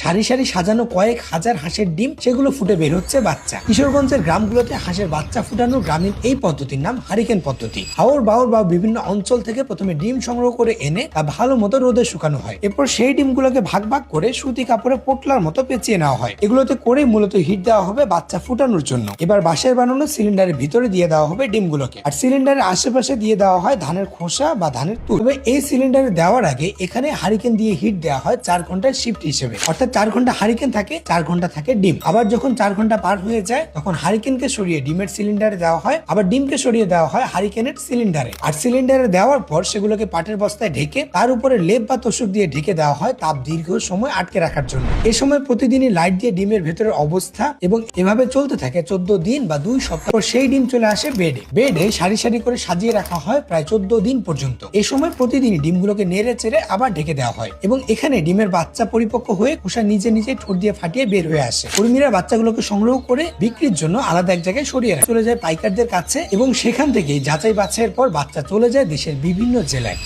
সারি সারি সাজানো কয়েক হাজার হাঁসের ডিম, সেগুলো ফুটে বের হচ্ছে বাচ্চা। কিশোরগঞ্জের গ্রামগুলোতে হাঁসের বাচ্চা ফুটানোর গ্রামীণ এই পদ্ধতির নাম হারিকেন পদ্ধতি। হাওর বাওর বা বিভিন্ন অঞ্চল থেকে প্রথমে ডিম সংগ্রহ করে এনে তা ভালো মতো রোদে শুকানো হয়। এরপর সেই ডিমগুলোকে ভাগ ভাগ করে সুতি কাপড়ে পোটলার মতো পেঁচিয়ে নেওয়া হয়। এগুলোতে করে মূলত হিট দেওয়া হবে বাচ্চা ফুটানোর জন্য। এবার বাসায় বানানো সিলিন্ডারের ভিতরে দিয়ে দেওয়া হবে ডিমগুলোকে। আর সিলিন্ডারের আশেপাশে দিয়ে দেওয়া হয় ধানের খোসা বা ধানের তুল। তবে এই সিলিন্ডারে দেওয়ার আগে এখানে হারিকেন দিয়ে হিট দেওয়া হয় চার ঘণ্টার শিফট হিসেবে। অর্থাৎ চার ঘণ্টা হারিকেন থাকে, চার ঘণ্টা থাকে ডিম। আবার যখন চার ঘণ্টা পার হয়ে যায়, তখন হারিকেনকে সরিয়ে ডিমের সিলিন্ডারে দেওয়া হয়, আবার ডিমকে সরিয়ে দেওয়া হয় হারিকেনের সিলিন্ডারে আর সিলিন্ডারে দেওয়ার পর সেগুলোকে পাটের বস্তায় ঢেকে, তার উপরে লেপ বা তোষক দিয়ে ঢেকে দেওয়া হয় তাপ দীর্ঘ সময় আটকে রাখার জন্য। এ সময় প্রতিদিনই লাইট দিয়ে ডিমের ভেতরের অবস্থা এবং এভাবে চলতে থাকে চোদ্দ দিন বা দুই সপ্তাহ। পর সেই ডিম চলে আসে বেডে বেডে সারি সারি করে সাজিয়ে রাখা হয় প্রায় চোদ্দ দিন পর্যন্ত। এ সময় প্রতিদিনই ডিমগুলোকে নেড়ে চেড়ে আবার ঢেকে দেওয়া হয় এবং এখানে ডিমের বাচ্চা পরিপক্ক হয়ে খোসা নিজে নিজে ঠোঁট দিয়ে ফাটিয়ে বের হয়ে আসে। কর্মীরা বাচ্চাগুলোকে সংগ্রহ করে বিক্রির জন্য আলাদা এক জায়গায় সরিয়ে চলে যায় পাইকারদের কাছে এবং সেখান থেকেই যাচাই বাছাইয়ের পর বাচ্চা চলে যায় দেশের বিভিন্ন জেলায়।